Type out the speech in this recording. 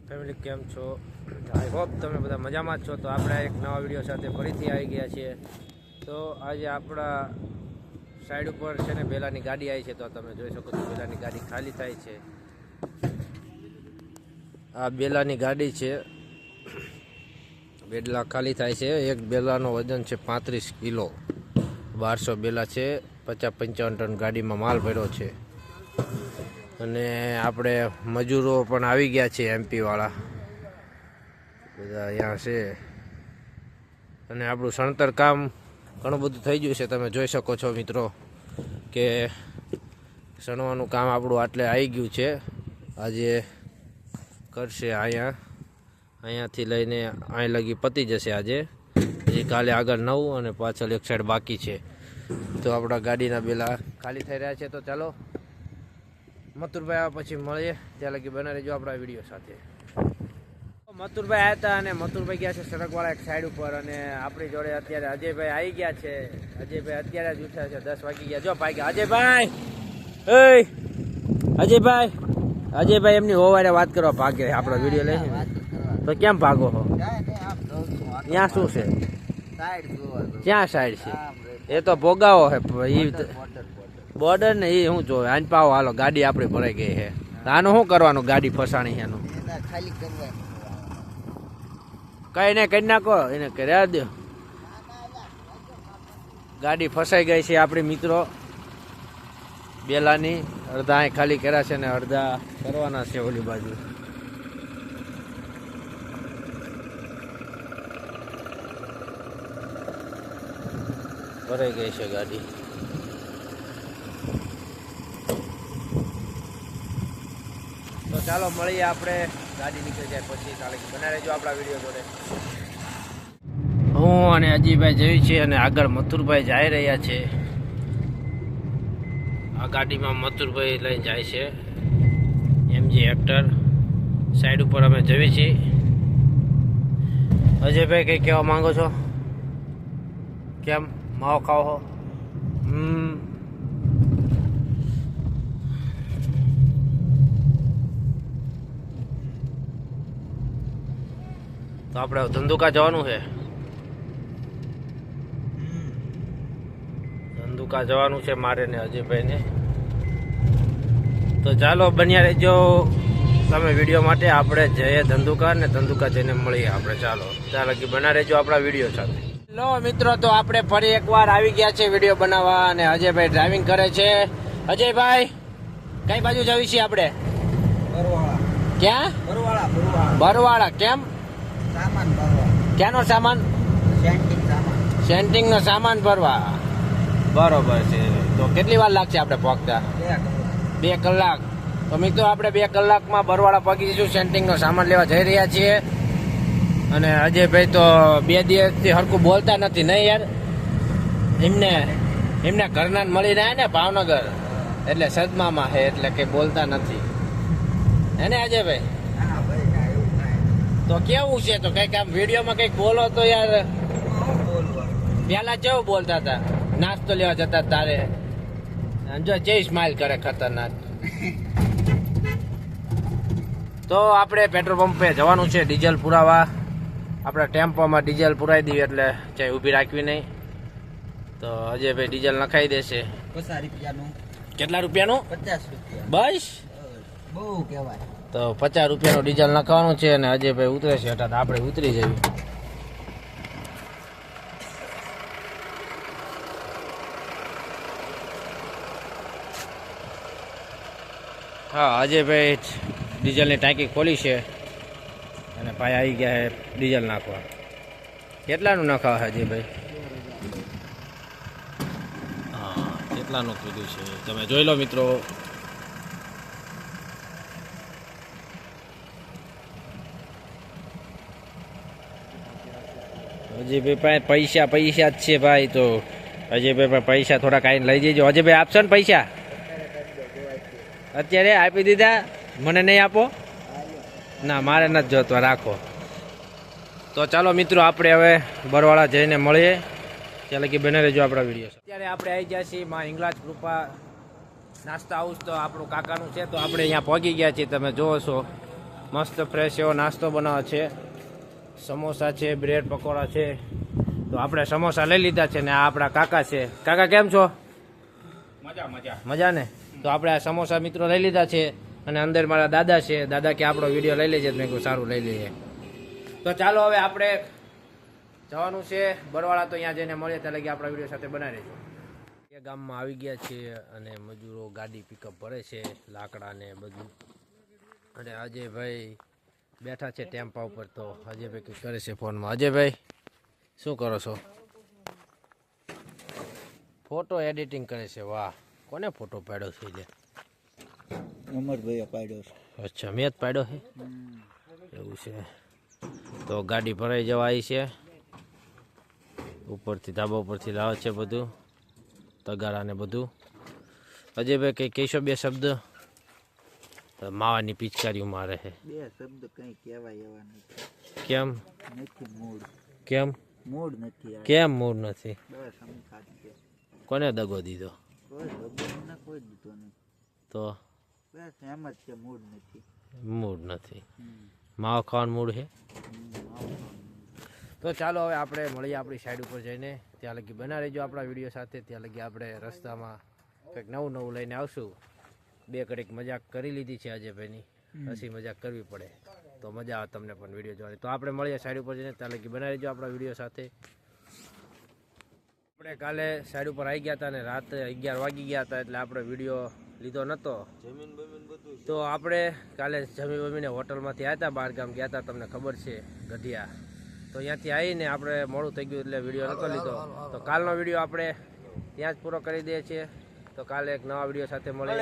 Family કેમ છો? I hope તમે બધા મજામાં જ છો. તો આપણે એક નવા વીડિયો સાથે ફરીથી આવી ગયા છીએ. તો આજે આપણા સાઈડ ઉપર છે ને બેલાની ગાડી આવી છે. તો તમે જોઈ શકો છો, બેલાની ગાડી ખાલી થાય છે. આ બેલાની ગાડી છે. બેડલા ખાલી થાય છે. એક બેલાનો વજન છે પાંત્રીસ કિલો. બારસો બેલા છે. પચાસ પંચાવન ટન ગાડીમાં માલ ભર્યો છે. અને આપણે મજૂરો પણ આવી ગયા છે એમપી વાળા. બધા અહીંયા છે. અને આપણું સણતર કામ ઘણું બધું થઈ ગયું છે. તમે જોઈ શકો છો મિત્રો કે સણવાનું કામ આપણું આટલે આવી ગયું છે. આજે કરશે અહીંયા. અહીંયાથી લઈને અહીં લગી પતી જશે આજે. પછી કાલે આગળ નવું અને પાછળ એક સાઈડ બાકી છે. તો આપણા ગાડીના બેલા ખાલી થઈ રહ્યા છે. તો ચાલો મથુરભાઈ આવ્યા પછી મળીએ. ત્યાં લગી બને રહેજો આપણા વીડિયો સાથે. મથુરભાઈ આવ્યા હતા અને મથુરભાઈ ગયા છે સડકવાળા એક સાઈડ ઉપર અને આપણી જોડે અત્યારે અજયભાઈ આવી ગયા છે. અજયભાઈ અત્યારે જ ઉઠ્યા છે દસ વાગી ગયા. જો ભાઈ ગયા. અજયભાઈ! એ અજયભાઈ! અજયભાઈ એમની હોવારે વાત કરવા ભાગે આપણો વીડિયો લઈને. તો કેમ ભાગો હો ત્યાં શું છે? ક્યાં સાઈડ છે? એ તો ભોગાવો છે એ બોર્ડર ને એ શું જોવે. આજ પાવ હાલો ગાડી આપણી ભરાઈ ગઈ છે. આનું શું કરવાનું ગાડી ફસાણી એનું? કઈ ને કઈ નાખો એને કર્યા દો. ગાડી ફસાઈ ગઈ છે આપણી મિત્રો. બેલાની અડધા અહીં ખાલી કર્યા છે ને અડધા કરવાના છે ઓલી બાજુ. ભરાઈ ગઈ છે ગાડી તો ચાલો મળીએ આપણે. ગાડી નીકળી જાય પછી ચાલે બના રહેજો આપણા વીડિયો જોડે. હું અને અજીભાઈ જઈ છે અને આગળ મથુરભાઈ જઈ રહ્યા છે. આ ગાડીમાં મથુરભાઈ લઈને જાય છે. એમજી એક્ટર સાઈડ ઉપર અમે જઈએ છીએ. અજયભાઈ કંઈ કહેવા માંગો છો? કેમ? માવો ખાવો છો હમ તો આપણે ધંધુકા જવાનું છે. ધંધુકા જવાનું છે મારે ને અજયભાઈને તો ચાલો બન્યા રહેજો. તમે વીડિયો માટે આપણે જઈએ ધંધુકા ને ધંધુકા જઈને મળીએ આપણે. ચાલો ચાલો કે બના રહેજો આપણા વીડિયો સાથે. લો મિત્રો તો આપણે ફરી એકવાર આવી ગયા છે વીડિયો બનાવવા અને અજયભાઈ ડ્રાઇવિંગ કરે છે. અજયભાઈ કઈ બાજુ જવી છીએ આપણે? બરવાળા. ક્યાં? બરવાળા બરવાળા. બરવાળા કેમ? ક્યાંનો સામાન? સેન્ટિંગ સામાન. સેન્ટિંગ નો સામાન ભરવા. બરોબર છે. તો કેટલી વાર લાગશે આપણે પહોંચતા? બે કલાક. તો મિત્રો આપણે બે કલાકમાં બરવાળા પગી જઈશું સેન્ટિંગ નો સામાન લેવા જઈ રહ્યા છીએ. અને અજયભાઈ તો બે દિવસથી હરકું બોલતા નથી નહીં યાર? એમને એમને ઘરના મળી રહ્યા ને ભાવનગર. એટલે સદમામાં છે એટલે કે બોલતા નથી. હે ને અજયભાઈ તો કેવું છે? તો કંઈક આમ વિડીયોમાં કંઈક બોલો તો યાર. પેલા કેવું બોલતા હતા? નાસ્તો લેવા જતા તારે? જો જય સ્માઇલ કરે ખતરનાક. તો આપણે પેટ્રોલ પંપે જવાનું છે ડીઝલ પુરાવા. આપણે ટેમ્પોમાં ડીઝલ પુરાવી દઈએ એટલે ચાય ઊભી રાખવી નહીં. તો અજયભાઈ ડીઝલ નખાઈ દેશે. કેટલા રૂપિયાનું? પચાસ રૂપિયા. બસ? બહુ કહેવાય. તો પચાસ રૂપિયાનું ડીઝલ નાખવાનું છે અને અજયભાઈ ઉતરે છે એટલે આપણે ઉતરી જઈએ. હા અજયભાઈ ડીઝલની ટાંકી ખોલી છે અને ભાઈ આવી ગયા છે ડીઝલ નાખવા. કેટલાનું નાખવા અજયભાઈ હા, કેટલાનું કીધું છે? તમે જોઈ લો મિત્રો અજયભાઈ પાસે પૈસા પૈસા જ છે ભાઈ તો. અજયભાઈ પાસે પૈસા થોડા કાંઈ લઈ જજો. અજયભાઈ આપશો ને પૈસા? અત્યારે આપી દીધા. મને નહીં આપો? ના, મારે નથી જોતો. રાખો. તો ચાલો મિત્રો, આપણે હવે બરવાળા જઈને મળીએ. ત્યાં લગી બને રહેજો આપણા વીડિયો અત્યારે આપણે આવી ગયા છીએ માં ઇંગ્લાજ કૃપા નાસ્તા હાઉસ તો આપણું કાકાનું છે. તો આપણે અહીંયા પહોંચી ગયા છીએ. તમે જોવો છો. મસ્ત ફ્રેશ એવો નાસ્તો બનાવો છે. સમોસા છે બ્રેડ પકોડા છે. તો આપણે સમોસા લઈ લીધા છે ને આ આપણા કાકા છે. કાકા કેમ છો? મજા મજા. મજા ને તો આપણે આ સમોસા મિત્રો લઈ લીધા છે અને અંદર મારા દાદા છે. દાદા કે આપણો વીડિયો લઈ લેજે તો મેં કહ્યું સારું લઈ લઈએ. તો ચાલો હવે આપણે જવાનું છે. બરવાળા તો અહીંયા જઈને મળીએ ત્યાં લગી આપણા વીડિયો સાથે બનાવી એ ગામમાં આવી ગયા છે અને મજૂરો ગાડી પિકઅપ ભરે છે લાકડા ને બધું. અને અજયભાઈ બેઠા છે ટેમ્પા ઉપર તો અજયભાઈ કંઈક કરે છે ફોનમાં. અજયભાઈ શું કરો છો? ફોટો એડિટિંગ કરે છે. વાહ કોને ફોટો પાડ્યો છે જે? અમરભાઈએ પાડ્યો છે. અચ્છા મેં જ પાડ્યો છે? એવું છે. તો ગાડી ભરાઈ જવા આવી છે. ઉપરથી ધાબા ઉપરથી લાવે છે બધું. તગારા ને બધું. અજયભાઈ કંઈ કહીશો બે શબ્દ? તો માવાની પિચકારીઓ મારે છે. બે શબ્દ કઈ કહેવાય એવા નથી. કેમ? નથી મૂડ કેમ? મૂડ નથી કેમ મૂડ નથી? બસ જ છે કોને દગો દીધો? કોઈ દગો કોઈ દીધો નથી. તો? બસ એમ જ છે મૂડ નથી. મૂડ નથી. માવો ખાવાનું મૂડ છે. તો ચાલો હવે આપણે મળીએ આપણી સાઈડ ઉપર જઈને. ત્યાં લગી બના રહેજો આપણા વીડિયો સાથે. ત્યાં લગી આપણે રસ્તામાં કંઈક નવું નવું લઈને આવશું. બે કડીક મજાક કરી લીધી છે આજે ભાઈની. હસી મજાક કરવી પડે. તો મજા આવે તમને પણ વીડિયો જોવાની. તો આપણે મળીએ સાઈડ ઉપર જઈને. ત્યાં લગી બનાવી રહેજો આપણા વીડિયો સાથે. આપણે કાલે સાઈડ ઉપર આવી ગયા હતા અને રાત્રે અગિયાર વાગી ગયા હતા એટલે આપણે વીડિયો લીધો નહોતો તો આપણે કાલે જમી બમીને હોટલમાંથી આવ્યા હતા બહાર ગામ ગયા હતા તમને ખબર છે ગઢિયા. તો ત્યાંથી આવીને આપણે મોડું થઈ ગયું એટલે વીડિયો નહોતો લીધો. તો કાલનો વીડિયો આપણે ત્યાં જ પૂરો કરી દઈએ છીએ. તો કાલે એક નવા વીડિયો સાથે મળે.